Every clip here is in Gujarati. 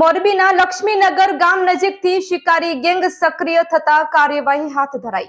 મોરબીના લક્ષ્મીનગર ગામ નજીકથી શિકારી ગેંગ સક્રિય થતા કાર્યવાહી હાથ ધરાઈ.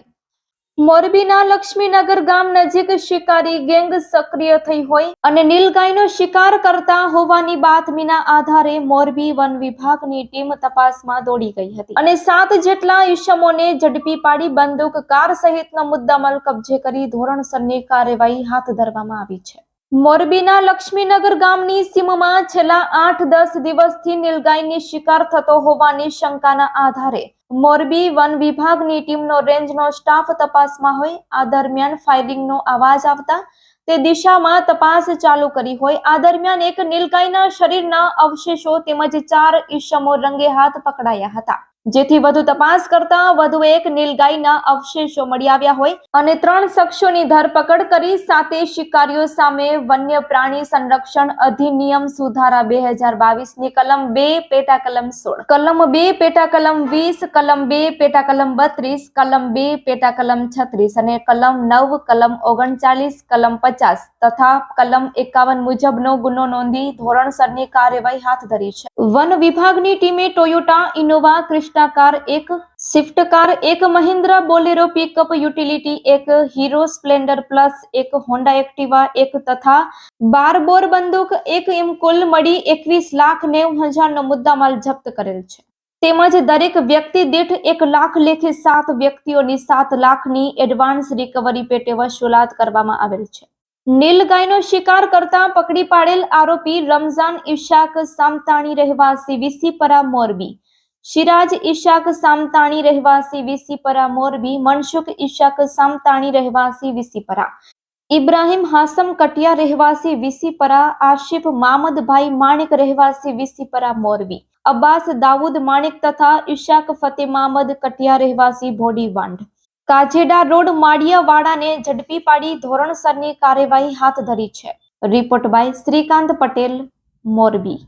મોરબીના લક્ષ્મીનગર ગામ નજીક શિકારી ગેંગ સક્રિય થઈ હોય અને નીલગાયનો શિકાર કરતા હોવાની બાતમીના આધારે મોરબી વન વિભાગની ટીમ તપાસમાં દોડી ગઈ હતી અને સાત જેટલા ઈસમોને ઝડપી પાડી બંદૂક, કાર સહિતનો મુદ્દામાલ કબજે કરી ધોરણસરની કાર્યવાહી હાથ ધરવામાં આવી છે. મોરબીના લક્ષ્મીનગર ગામની સીમમાં છેલ્લા આઠ દસ દિવસથી નીલગાયની શિકાર થતો હોવાની શંકાના આધારે મોરબી વન વિભાગની ટીમનો રેન્જનો સ્ટાફ તપાસમાં હોય. આ દરમિયાન ફાયરિંગનો અવાજ આવતા તે દિશામાં તપાસ ચાલુ કરી હોય. આ દરમિયાન એક નીલગાયના શરીરના અવશેષો તેમજ ચાર ઈસમો રંગે હાથ પકડાયા હતા. જેથી વધુ તપાસ કરતા વધુ એક નીલગાયના અવશેષો મળી આવ્યા હોય અને ત્રણ શખ્સોની ધરપકડ કરી સાથે શિકારીઓ સામે વન્ય પ્રાણી સંરક્ષણ અધિનિયમ સુધારા બે હજાર બાવીસની કલમ બે પેટા કલમ સોળ. કલમ બે પેટા કલમ વીસ, કલમ બે પેટા કલમ બત્રીસ, કલમ બે પેટા કલમ છત્રીસ અને કલમ નવ, કલમ ઓગણચાલીસ, કલમ પચાસ તથા કલમ એકાવન મુજબનો ગુનો નોંધી ધોરણસરની કાર્યવાહી હાથ ધરી છે. વન વિભાગની ટીમે ટોયોટા, ઇનોવા ક્રિસ્ટા કાર એક, સ્વિફ્ટ કાર એક, મહિન્દ્રા બોલેરો પિકઅપ યુટિલિટી એક હીરો સ્પ્લેન્ડર પ્લસ એક હોન્ડા એક્ટિવા એક તથા બાર બોર બંદૂક એક એમ કુલ મળી એકવીસ લાખ નેવું હજારનો મુદ્દામાલ જપ્ત કરેલ છે. તેમજ દરેક વ્યક્તિ દીઠ એક લાખ લેખે સાત વ્યક્તિઓની સાત લાખની એડવાન્સ રિકવરી પેટે વસૂલાત કરવામાં આવેલ છે. નીલગાયનો શિકાર કરતા પકડી પાડેલ આરોપી રમઝાન ઇશાક સામતાણી રહેવાસી વિસીપરા મોરબી શિરાજ ઈશાક સામતાણી રહેવાસી વિસીપરા મોરબી, મનસુખ ઈશાક સામતાણી રહેવાસી વિસીપરા ઇબ્રાહિમ હાસમ કટિયા રહેવાસી વિસીપરા આશિફ મામદભાઈ માણેક રહેવાસી વિસીપરા મોરબી, અબ્બાસ દાઉદ માણેક તથા ઈશાક ફતે મામદ કટિયા રહેવાસી ભોડી વાંઢ. કાજેડા રોડ માળિયાવાડાને ઝડપી પાડી ધોરણસરની કાર્યવાહી હાથ ધરી છે. Report by Shrikant Patel, Morbi.